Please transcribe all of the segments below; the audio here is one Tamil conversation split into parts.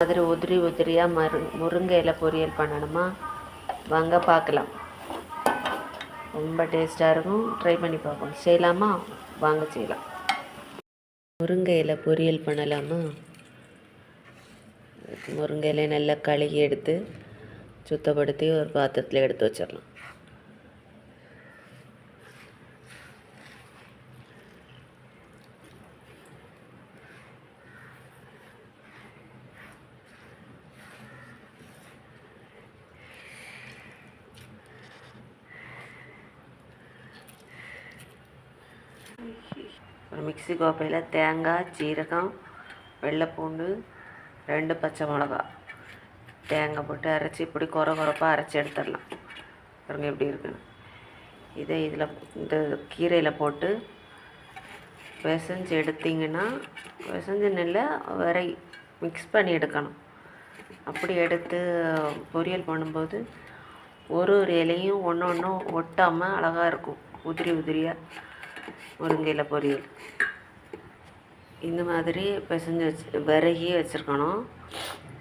மாதிரி உதிரி உதிரியாக மரு முருங்கை இலை பொரியல் பண்ணணுமா? வாங்க பார்க்கலாம். ரொம்ப டேஸ்ட்டாக இருக்கும். ட்ரை பண்ணி பார்ப்போம். செய்யலாமா? வாங்க செய்யலாம். முருங்கை இலை பொரியல் பண்ணலாமா? முருங்கை இலையை நல்லா கழுகி எடுத்து சுத்தப்படுத்தி ஒரு பாத்திரத்தில் எடுத்து வச்சிடலாம் ஒரு மிக்ஸி கோப்பையில் தேங்காய் சீரகம் வெள்ளைப்பூண்டு ரெண்டு பச்சை மிளகா. தேங்காய் போட்டு அரைச்சி இப்படி குறை குறைப்பாக அரைச்சி எடுத்துடலாம். பாருங்கள் எப்படி இருக்குன்னு இதை இதில் இந்த கீரையில் போட்டு விசஞ்சு எடுத்திங்கன்னா பிசைஞ்சு நெல்ல வரை மிக்ஸ் பண்ணி எடுக்கணும். அப்படி எடுத்து பொரியல் பண்ணும்போது ஒரு ஒரு இலையும் ஒன்று ஒன்றும் ஒட்டாமல் அழகாக இருக்கும். உதிரி உதிரியாக முருங்கையில் பொரியல் இந்த மாதிரி பிசைஞ்சு வச்சு விறகி வச்சுருக்கணும்.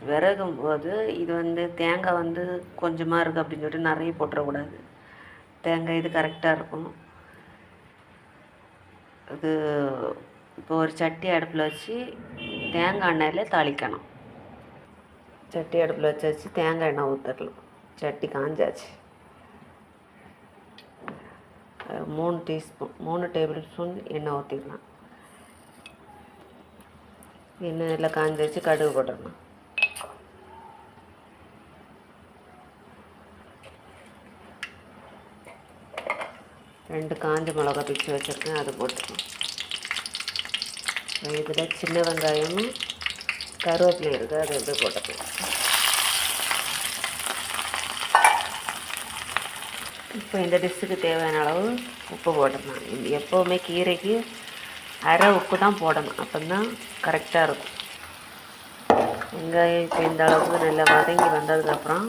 விறகும் போது இது வந்து தேங்காய் வந்து கொஞ்சமாக இருக்குது அப்படின்னு சொல்லிட்டு நிறைய போட்டுறக்கூடாது. தேங்காய் இது கரெக்டாக இருக்கும். இது இப்போ ஒரு சட்டி அடுப்பில் வச்சு தேங்காய் எண்ணெயில் தாளிக்கணும். சட்டி அடுப்பில் வச்சு வச்சு தேங்காய் எண்ணெய் ஊற்றிடலாம் சட்டி காஞ்சாச்சு. மூணு டீஸ்பூன் மூணு டேபிள் ஸ்பூன் எண்ணெய் ஊற்றிக்கலாம் எண்ணெய் நல்லா காஞ்சி வச்சு கடுகு போட்டுடணும் ரெண்டு காஞ்ச மிளகா பிச்சு வச்சுருக்கேன் அது போட்டுக்கணும் இதில் சின்ன வெங்காயமும் கருவேப்பிலை இருக்குது அதை எப்படி போட்டுக்கலாம்? இப்போ இந்த டிஷ்ஷுக்கு தேவையான அளவு உப்பு போடணும். எப்போவுமே கீரைக்கு அரை உப்பு தான் போடணும். அப்போ தான் கரெக்டாக இருக்கும். வெங்காயம் இப்போ இந்த அளவுக்கு நல்லா வதங்கி வந்ததுக்கப்புறம்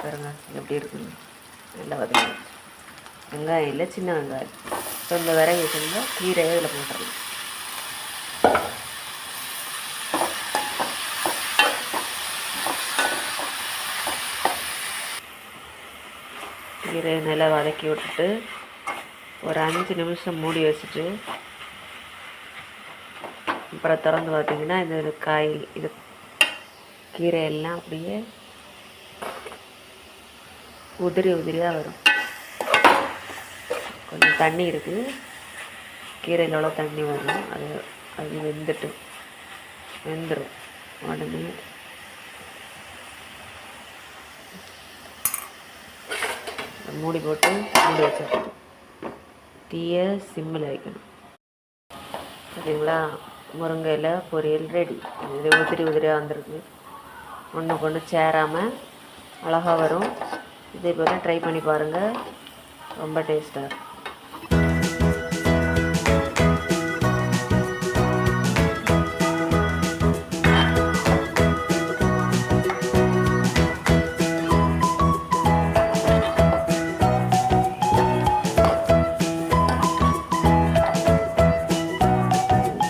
பாருங்க எப்படி இருக்குங்க நல்லா வதங்கி வெங்காயம் இல்லை சின்ன வெங்காயம். இப்போ இந்த விறகு வச்சுருந்தா கீரையை இதில் போட்டுடலாம் கீரையை நல்லா வதக்கி விட்டுட்டு ஒரு அஞ்சு நிமிஷம் மூடி வச்சுட்டு அப்புறம் திறந்து பார்த்தீங்கன்னா இந்த காய் இது கீரை எல்லாம் அப்படியே உதிரி உதிரியாக வரும். கொஞ்சம் தண்ணி இருக்குது கீரையில் உள்ள தண்ணி வரும் அது அது வெந்துட்டு வெந்துடும் உடனே. மூடி போட்டு மூடி வச்சிடணும். தீயை சிம்மில் வைக்கணும். சரிங்களா? முருங்கையில் பொரியல் ரெடி இது உதிரி உதிரியாக வந்திருக்கு. ஒன்று கொண்டு சேராமல் அழகாக வரும். இதே போல் ட்ரை பண்ணி பாருங்கள் ரொம்ப டேஸ்ட்டாக இருக்கும்.